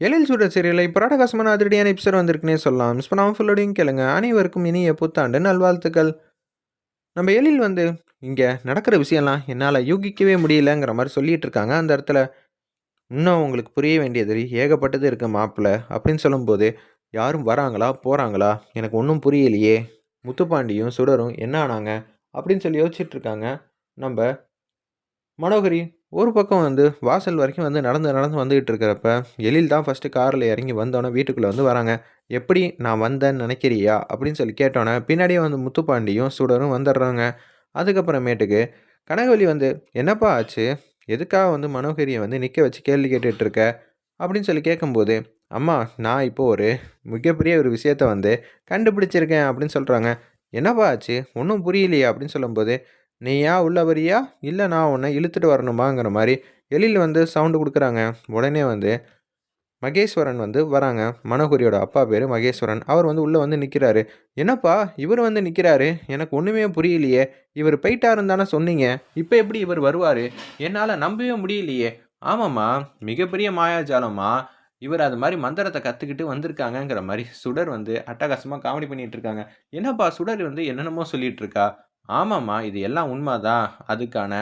எழில் சூட சீரியலில் இப்போ ராடகாசமான அதிரடியான எபிசோட் வந்திருக்குன்னே சொல்லலாம். மிஸ் பண்ணாமல் ஃபுல்லோடையும் கேளுங்க. அனைவருக்கும் இனிய புத்தாண்டு நல்வாழ்த்துக்கள். நம்ம எழில் வந்து இங்கே நடக்கிற விஷயம்லாம் என்னால் யூகிக்கவே முடியலங்கிற மாதிரி சொல்லிட்டு இருக்காங்க. அந்த இடத்துல இன்னும் உங்களுக்கு புரிய வேண்டியது ஏகப்பட்டது இருக்குது மாப்பிள்ள அப்படின்னு சொல்லும்போது யாரும் வராங்களா போகிறாங்களா எனக்கு ஒன்றும் புரியலையே. முத்துப்பாண்டியும் சுடரும் என்ன ஆனாங்க அப்படின்னு சொல்லி யோசிச்சுட்டு இருக்காங்க. நம்ம மனோகரி ஒரு பக்கம் வந்து வாசல் வரைக்கும் வந்து நடந்து நடந்து வந்துகிட்டு இருக்கிறப்ப எழில் தான் ஃபஸ்ட்டு காரில் இறங்கி வந்தோன்னே வீட்டுக்குள்ளே வந்து வராங்க. எப்படி நான் வந்தேன்னு நினைக்கிறியா? அப்படின்னு சொல்லி கேட்டோன்னே பின்னாடியே வந்து முத்துப்பாண்டியும் சுடரும் வந்துடுறாங்க. அதுக்கப்புறமேட்டுக்கு கனகவலி வந்து என்னப்பா ஆச்சு? எதுக்காக வந்து மனோகரியை வந்து நிற்க வச்சு கேள்வி கேட்டுட்டு இருக்க? அப்படின்னு சொல்லி கேட்கும்போது அம்மா நான் இப்போ ஒரு மிகப்பெரிய ஒரு விஷயத்த வந்து கண்டுபிடிச்சிருக்கேன் அப்படின்னு சொல்கிறாங்க என்னப்பா ஆச்சு? ஒன்றும் புரியலையா அப்படின்னு சொல்லும்போது நீயா உள்ள வரியா இல்லை நான் உன்னை இழுத்துட்டு வரணுமாங்கிற மாதிரி எழில் வந்து சவுண்டு கொடுக்குறாங்க. உடனே வந்து மகேஸ்வரன் வந்து வராங்க. மனோகரியோட அப்பா பேர் மகேஸ்வரன். அவர் வந்து உள்ளே வந்து நிற்கிறாரு. என்னப்பா இவர் வந்து நிற்கிறாரு? எனக்கு ஒன்றுமே புரியலையே. இவர் போயிட்டாருன்னு தானே சொன்னீங்க. இப்போ எப்படி இவர் வருவார்? என்னால் நம்பவே முடியலையே. ஆமாம்மா மிகப்பெரிய மாயாஜாலம்மா. இவர் அது மாதிரி மந்திரத்தை கற்றுக்கிட்டு வந்திருக்காங்கங்கிற மாதிரி சுடர் வந்து அட்டகாசமாக காமெடி பண்ணிகிட்டு இருக்காங்க. என்னப்பா சுடர் வந்து என்னென்னமோ சொல்லிகிட்ருக்கா இருக்கா? ஆமாம்மா இது எல்லாம் உண்மைதான் அதுக்கான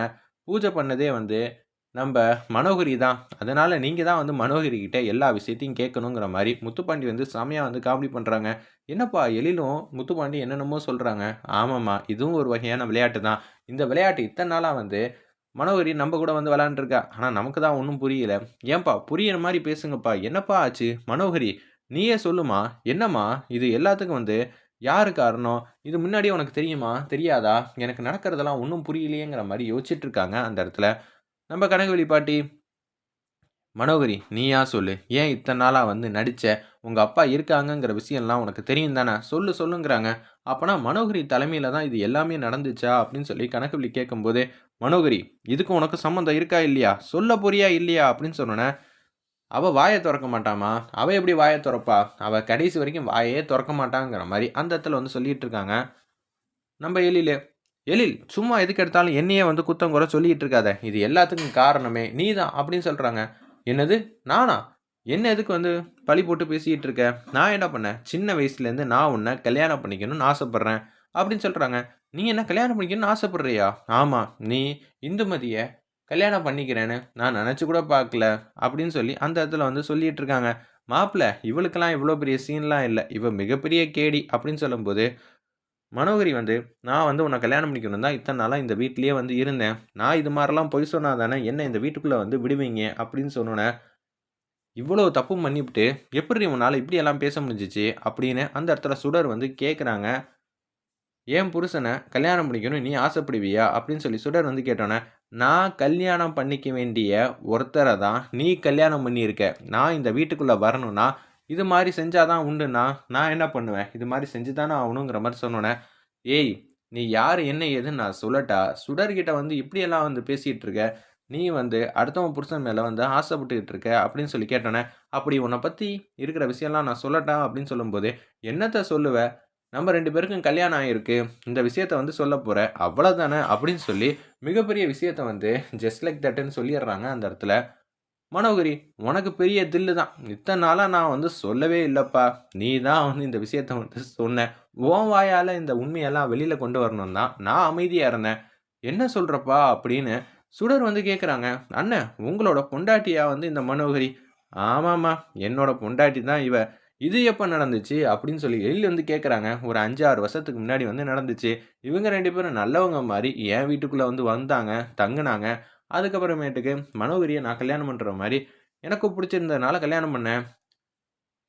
பூஜை பண்ணதே வந்து நம்ம மனோகரி தான். அதனால் நீங்கள் தான் வந்து மனோகரி எல்லா விஷயத்தையும் கேட்கணுங்கிற மாதிரி முத்துப்பாண்டி வந்து செமையாக வந்து காமெடி பண்ணுறாங்க என்னப்பா எழிலும் முத்துப்பாண்டி என்னென்னமோ சொல்கிறாங்க ஆமாம்மா இதுவும் ஒரு வகையான விளையாட்டு தான். இந்த விளையாட்டு இத்தனை நாளாக வந்து மனோகரி நம்ம கூட வந்து விளாண்டுருக்கா ஆனால் நமக்கு தான் ஒன்றும் புரியல. ஏன்பா புரியிற மாதிரி பேசுங்கப்பா. என்னப்பா ஆச்சு? மனோகரி நீயே சொல்லுமா? என்னம்மா? இது எல்லாத்துக்கும் வந்து யாரு காரணம்? இது முன்னாடியே உனக்கு தெரியுமா? தெரியாதா? எனக்கு நடக்கிறதெல்லாம் ஒன்றும் புரியலையேங்கிற மாதிரி யோசிச்சுட்டு இருக்காங்க அந்த இடத்துல. நம்ம கனகு பாட்டி மனோகரி நீயா சொல்லு. ஏன் இத்தனை நாளாக வந்து நடித்த உங்கள் அப்பா இருக்காங்கங்கிற விஷயம்லாம் உனக்கு தெரியும் தானே? சொல்லு சொல்லுங்கிறாங்க. அப்போனா மனோகரி தலைமையில் தான் இது எல்லாமே நடந்துச்சா? அப்படின்னு சொல்லி கணக்குவெளி கேட்கும்போது மனோகரி இதுக்கு உனக்கு சம்மந்தம் இருக்கா இல்லையா? சொல்ல போறியா இல்லையா? அப்படின்னு சொன்னோன்னே அவள் வாயை திறக்க மாட்டாமா அவள் எப்படி வாயை திறப்பா? அவள் கடைசி வரைக்கும் வாயே திறக்க மாட்டாங்கிற மாதிரி அந்த இடத்துல வந்து சொல்லிட்டு இருக்காங்க. நம்ம எழில். எழில் சும்மா எதுக்கு எடுத்தாலும் என்னையே வந்து குத்தம் குறை சொல்லிட்டு இருக்காத. இது எல்லாத்துக்கும் காரணமே நீ தான் அப்படின்னு சொல்கிறாங்க என்னது? நானா? என்ன எதுக்கு வந்து பழி போட்டு பேசிக்கிட்டு இருக்க? நான் என்ன பண்ணேன்? சின்ன வயசுலேருந்து நான் உன்னை கல்யாணம் பண்ணிக்கணும்னு ஆசைப்பட்றேன் அப்படின்னு சொல்கிறாங்க நீ என்ன கல்யாணம் பண்ணிக்கணும்னு ஆசைப்படுறியா? ஆமாம் நீ இந்துமதியை கல்யாணம் பண்ணிக்கிறேன்னு நான் நினச்சி கூட பார்க்கல அப்படின்னு சொல்லி அந்த இடத்துல வந்து சொல்லிட்டு இருக்காங்க. மாப்பிள்ள இவளுக்கெல்லாம் இவ்வளோ பெரிய சீன்லாம் இல்லை. இவள் மிகப்பெரிய கேடி அப்படின்னு சொல்லும்போது மனோகரி வந்து நான் வந்து உன்னை கல்யாணம் பண்ணிக்கணும் தான் இத்தனை நாளாக இந்த வீட்லேயே வந்து இருந்தேன். நான் இது மாதிரிலாம் பொய் சொன்னால் தானே என்ன இந்த வீட்டுக்குள்ளே வந்து விடுவீங்க? அப்படின்னு சொன்னோன்னே இவ்வளோ தப்பு பண்ணிவிட்டு எப்படி உன்னால் இப்படியெல்லாம் பேச முடிஞ்சிச்சு? அப்படின்னு அந்த இடத்துல சுடர் வந்து கேட்குறாங்க ஏன் புருஷனை கல்யாணம் பண்ணிக்கணும் நீ ஆசைப்படுவியா? அப்படின்னு சொல்லி சுடர் வந்து கேட்டோன்னே நான் கல்யாணம் பண்ணிக்க வேண்டிய ஒருத்தரை தான் நீ கல்யாணம் பண்ணியிருக்க. நான் இந்த வீட்டுக்குள்ளே வரணும்னா இது மாதிரி செஞ்சால் தான் உண்டுண்ணா. நான் என்ன பண்ணுவேன்? இது மாதிரி செஞ்சு தானே ஆகணுங்கிற மாதிரி சொன்னோன்னே ஏய் நீ யார்? என்ன ஏதுன்னு நான் சொல்லட்டா? சுடர்கிட்ட வந்து இப்படியெல்லாம் வந்து பேசிகிட்டு இருக்க நீ வந்து அடுத்தவன் புருஷன் மேலே வந்து ஆசைப்பட்டுக்கிட்டு இருக்க அப்படின்னு சொல்லி கேட்டோன்னே அப்படி உன்னை பற்றி இருக்கிற விஷயம்லாம் நான் சொல்லட்டா? அப்படின்னு சொல்லும்போது என்னத்தை சொல்லுவேன் நம்ம ரெண்டு பேருக்கும் கல்யாணம் ஆகிருக்கு இந்த விஷயத்த வந்து சொல்ல போகிற அவ்வளோதானே அப்படின்னு சொல்லி மிகப்பெரிய விஷயத்த வந்து ஜஸ்ட் லைக் தட்டுன்னு சொல்லிடுறாங்க அந்த இடத்துல. மனோகரி உனக்கு பெரிய தில்லு தான். இத்தனை நாளாக நான் வந்து சொல்லவே இல்லைப்பா. நீ தான் வந்து இந்த விஷயத்த வந்து சொன்ன. ஓன் வாயால் இந்த உண்மையெல்லாம் வெளியில் கொண்டு வரணும் தான் நான் அமைதியாக இருந்தேன். என்ன சொல்கிறப்பா அப்படின்னு சுடர் வந்து கேட்குறாங்க அண்ணன் உங்களோட பொண்டாட்டியா வந்து இந்த மனோகரி? ஆமாம்மா என்னோட பொண்டாட்டி தான் இவ. இது எப்போ நடந்துச்சு அப்படின்னு சொல்லி எழில் வந்து கேட்குறாங்க ஒரு அஞ்சு ஆறு வருஷத்துக்கு முன்னாடி வந்து நடந்துச்சு. இவங்க ரெண்டு பேரும் நல்லவங்க மாதிரி என் வீட்டுக்குள்ளே வந்து வந்தாங்க தங்கினாங்க. அதுக்கப்புறமேட்டுக்கு மனோகரியை நான் கல்யாணம் பண்ணுற மாதிரி எனக்கு பிடிச்சிருந்ததுனால கல்யாணம் பண்ணேன்.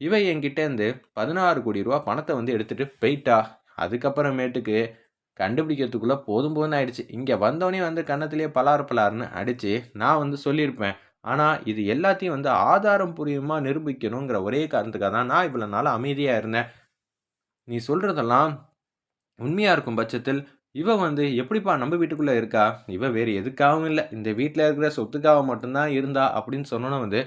இவ என்கிட்டேருந்து பதினாறு கோடி ரூபா பணத்தை வந்து எடுத்துகிட்டு போயிட்டா. அதுக்கப்புறமேட்டுக்கு கண்டுபிடிக்கிறதுக்குள்ளே போதும் போதும் ஆயிடுச்சு. இங்கே வந்தோடனே வந்து கன்னத்திலே பலார் பலார்னு அடித்து நான் வந்து சொல்லியிருப்பேன். ஆனால் இது எல்லாத்தையும் வந்து ஆதாரம் பூர்வமாக நிரூபிக்கணுங்கிற ஒரே காரணத்துக்காக தான் நான் இவ்வளோ நாள் அமைதியாக இருந்தேன். நீ சொல்கிறதெல்லாம் உண்மையாக இருக்கும் பட்சத்தில் இவ வந்து எப்படிப்பா நம்ம வீட்டுக்குள்ளே இருக்கா? இவ வேறு எதுக்காகவும் இல்லை. இந்த வீட்டில் இருக்கிற சொத்துக்காக மட்டும்தான் இருந்தா அப்படின்னு சொன்னோன்னா வந்து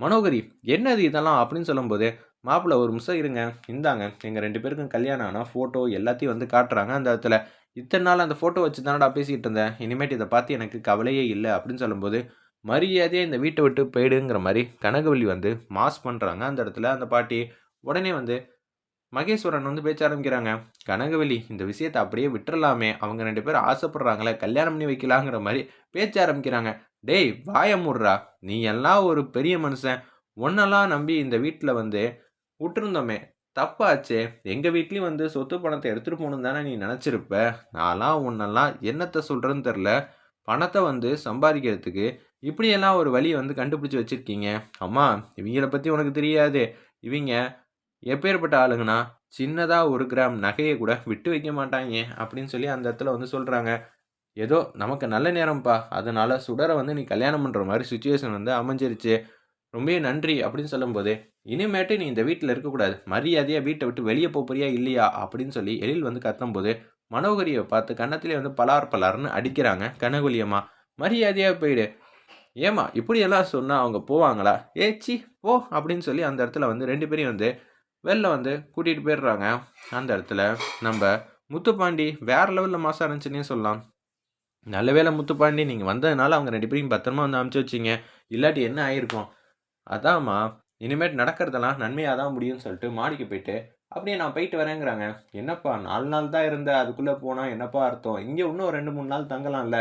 மனோகரி என்னது இதெல்லாம்? அப்படின்னு சொல்லும்போது மாப்பிள்ளை ஒரு நிமிஷம் இருங்க. இந்தாங்க எங்கள் ரெண்டு பேருக்கும் கல்யாணம் ஆனால் ஃபோட்டோ எல்லாத்தையும் வந்து காட்டுறாங்க அந்த இடத்துல. இத்தனை நாள் அந்த ஃபோட்டோ வச்சு தானடா பேசிக்கிட்டு இருந்தேன். இனிமேட்டு இதை பார்த்து எனக்கு கவலையே இல்லை. அப்படின்னு சொல்லும்போது மரியாதையாக இந்த வீட்டை விட்டு போயிடுங்கிற மாதிரி கனகவல்லி வந்து மாஸ் பண்ணுறாங்க அந்த இடத்துல அந்த பாட்டி உடனே வந்து மகேஸ்வரன் வந்து பேச்ச ஆரம்பிக்கிறாங்க. கனகவல்லி இந்த விஷயத்தை அப்படியே விட்டுறலாமே. அவங்க ரெண்டு பேரும் ஆசைப்படுறாங்களே கல்யாணம் பண்ணி வைக்கலாங்கிற மாதிரி பேச்ச ஆரம்பிக்கிறாங்க. டேய் வாய மூடுறா. நீ எல்லாம் ஒரு பெரிய மனுஷன். ஒன்னெல்லாம் நம்பி இந்த வீட்டில் வந்து விட்டுருந்தோமே. தப்பாச்சே. எங்கள் வீட்லேயும் வந்து சொத்து பணத்தை எடுத்துகிட்டு போகணும் தானே நீ நினச்சிருப்ப. நான்லாம் உன்னெல்லாம் என்னத்தை சொல்கிறேன்னு தெரில பணத்தை வந்து சம்பாதிக்கிறதுக்கு இப்படியெல்லாம் ஒரு வழியை வந்து கண்டுபிடிச்சி வச்சுருக்கீங்க. அம்மா இவங்கள பற்றி உனக்கு தெரியாது. இவங்க எப்பேற்பட்ட ஆளுங்கண்ணா சின்னதாக ஒரு கிராம் நகையை கூட விட்டு வைக்க மாட்டாங்க அப்படின்னு சொல்லி அந்த இடத்துல வந்து சொல்கிறாங்க ஏதோ நமக்கு நல்ல நேரம்ப்பா. அதனால் சுடரை வந்து நீ கல்யாணம் பண்ணுற மாதிரி சுச்சுவேஷன் வந்து அமைஞ்சிருச்சு. ரொம்ப நன்றி அப்படின்னு சொல்லும்போது இனிமேட்டு நீ இந்த வீட்டில் இருக்கக்கூடாது. மரியாதையாக வீட்டை விட்டு வெளியே போறியா இல்லையா அப்படின்னு சொல்லி எழில் வந்து கத்தும்போது மனோகரியை பார்த்து கன்னத்திலே வந்து பலார் பலார்னு அடிக்கிறாங்க கனகுலியமாக மரியாதையாக போயிடு. ஏமா இப்படியெல்லாம் சொன்னால் அவங்க போவாங்களா? ஏச்சி போ அப்படின்னு சொல்லி அந்த இடத்துல வந்து ரெண்டு பேரையும் வந்து வெளில வந்து கூட்டிகிட்டு போயிடுறாங்க. அந்த இடத்துல நம்ம முத்துப்பாண்டி வேறு லெவலில் மாதம் இருந்துச்சுன்னே சொல்லலாம். நல்ல வேலை முத்துப்பாண்டி நீங்கள் வந்ததுனால அவங்க ரெண்டு பேரையும் பத்திரமா வந்து அமுச்சு வச்சிங்க. இல்லாட்டி என்ன ஆயிருக்கும்? அதாம்மா இனிமேட் நடக்கிறதெல்லாம் நன்மையாக தான் முடியும்னு சொல்லிட்டு மாடிக்கு போயிட்டு அப்படியே நான் போயிட்டு வரேங்கிறாங்க. என்னப்பா நாலு நாள் தான் இருந்த அதுக்குள்ளே போனால் என்னப்பா அர்த்தம்? இங்கே இன்னும் ரெண்டு மூணு நாள் தங்கலாம்ல.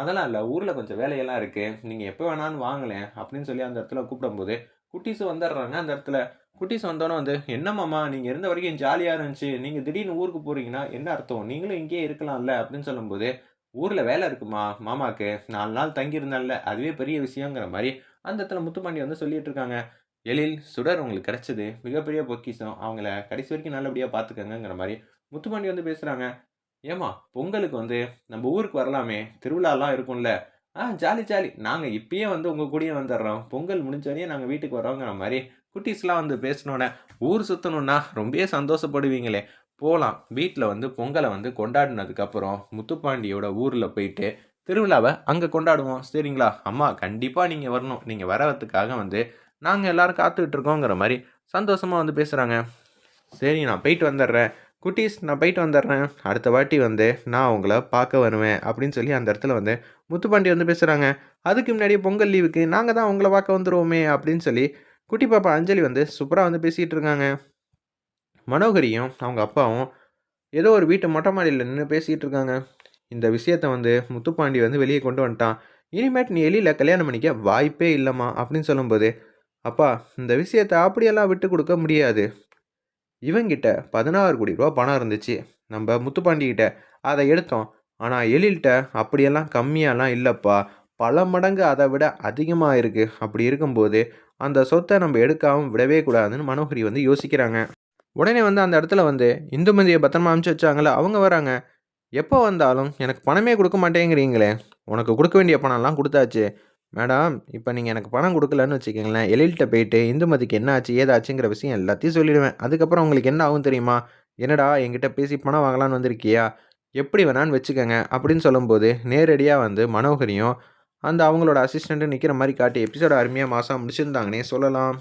அதெல்லாம் இல்லை. ஊரில் கொஞ்சம் வேலையெல்லாம் இருக்குது நீங்கள் எப்போ வேணாலும் வாங்கலேன் அப்படின்னு சொல்லி அந்த இடத்துல கூப்பிடும்போது குட்டீஸ் வந்துடுறாங்க. அந்த இடத்துல குட்டீஸ் வந்தோன்னே வந்து என்ன மாமா நீங்கள் இருந்த வரைக்கும் ஜாலியாக இருந்துச்சு. நீங்கள் திடீர்னு ஊருக்கு போகிறீங்கன்னா என்ன அர்த்தம்? நீங்களும் இங்கேயே இருக்கலாம்ல. அப்படின்னு சொல்லும்போது ஊரில் வேலை இருக்குமா? மாமாவுக்கு நாலு நாள் தங்கியிருந்தால அதுவே பெரிய விஷயங்கிற மாதிரி அந்த இடத்துல முத்துப்பாண்டி வந்து சொல்லிட்டு இருக்காங்க. எழில் சுடர் உங்களுக்கு கிடைச்சது. மிகப்பெரிய பொக்கிஷம். அவங்கள கடைசி வரைக்கும் நல்லபடியாக பார்த்துக்கங்கிற மாதிரி. முத்துப்பாண்டி வந்து பேசுகிறாங்க ஏமா பொங்கலுக்கு வந்து நம்ம ஊருக்கு வரலாமே திருவிழாலாம் இருக்கும்ல. ஆ ஜாலி ஜாலி. நாங்கள் இப்பயே வந்து உங்கள் கூடயே வந்துடுறோம் பொங்கல் முடிஞ்சோடனே நாங்கள் வீட்டுக்கு வரோங்கிற மாதிரி குட்டீஸ்லாம் வந்து பேசினோன்னே ஊர் சுற்றணுன்னா ரொம்பவே சந்தோஷப்படுவீங்களே. போகலாம் வீட்டில் வந்து பொங்கலை வந்து கொண்டாடினதுக்கப்புறம் முத்துப்பாண்டியோட ஊரில் போயிட்டு திருவிழாவை அங்கே கொண்டாடுவோம். சரிங்களா? அம்மா கண்டிப்பாக நீங்கள் வரணும். நீங்கள் வரத்துக்காக வந்து நாங்கள் எல்லோரும் காத்துக்கிட்டு இருக்கோங்கிற மாதிரி சந்தோஷமாக வந்து பேசுகிறாங்க சரி நான் போயிட்டு வந்துடுறேன் குட்டீஸ் நான் போயிட்டு வந்துடுறேன். அடுத்த வாட்டி வந்து நான் உங்களை பார்க்க வருவேன் அப்படின்னு சொல்லி அந்த இடத்துல வந்து முத்துப்பாண்டி வந்து பேசுகிறாங்க அதுக்கு முன்னாடி பொங்கல் லீவுக்கு நாங்கள் தான் உங்களை பார்க்க வந்துடுவோமே அப்படின்னு சொல்லி குட்டி பாப்பா அஞ்சலி வந்து சூப்பராக வந்து பேசிகிட்டு இருக்காங்க. மனோகரியும் அவங்க அப்பாவும் ஏதோ ஒரு வீட்டு மொட்டை மாடியில் நின்று பேசிகிட்டு இருக்காங்க. இந்த விஷயத்த வந்து முத்துப்பாண்டி வந்து வெளியே கொண்டு வந்துட்டான். இனிமேட் நீ எலியில் கல்யாணம் பண்ணிக்க வாய்ப்பே இல்லைம்மா அப்படின்னு சொல்லும்போது அப்பா இந்த விஷயத்த அப்படியெல்லாம் விட்டு கொடுக்க முடியாது. இவங்கிட்ட பதினாறு கோடி ரூபா பணம் இருந்துச்சு. நம்ம முத்துப்பாண்டிக்கிட்ட அதை எடுத்தோம். ஆனால் எழில்கிட்ட அப்படியெல்லாம் கம்மியாலாம் இல்லைப்பா. பல மடங்கு அதை விட அதிகமாக இருக்குது அப்படி இருக்கும்போது அந்த சொத்தை நம்ம எடுக்காமல் விடவே கூடாதுன்னு மனோகரி வந்து யோசிக்கிறாங்க. உடனே வந்து அந்த இடத்துல வந்து இந்துமதியை பத்திரமா அனுப்பிச்சி வச்சாங்களே? அவங்க வராங்க. எப்போ வந்தாலும் எனக்கு பணமே கொடுக்க மாட்டேங்கிறீங்களே. உனக்கு கொடுக்க வேண்டிய பணம்லாம் கொடுத்தாச்சு. மேடம் இப்போ நீங்கள் எனக்கு பணம் கொடுக்கலன்னு வச்சுக்கோங்களேன் எழில்கிட்ட போயிட்டு இந்துமதிக்கு என்ன ஆச்சு ஏதாச்சுங்கிற விஷயம் எல்லாத்தையும் சொல்லிடுவேன். அதுக்கப்புறம் உங்களுக்கு என்ன ஆகும் தெரியுமா? என்னடா என்கிட்ட பேசி பணம் வாங்கலான்னு வந்திருக்கியா? எப்படி வேணான்னு வச்சுக்கோங்க அப்படின்னு சொல்லும்போது நேரடியாக வந்து மனோகரியும் அந்த அவங்களோட அசிஸ்டண்ட்டு நிற்கிற மாதிரி காட்டி எபிசோட அருமையாக மாதம் முடிச்சிருந்தாங்கன்னே சொல்லலாம்.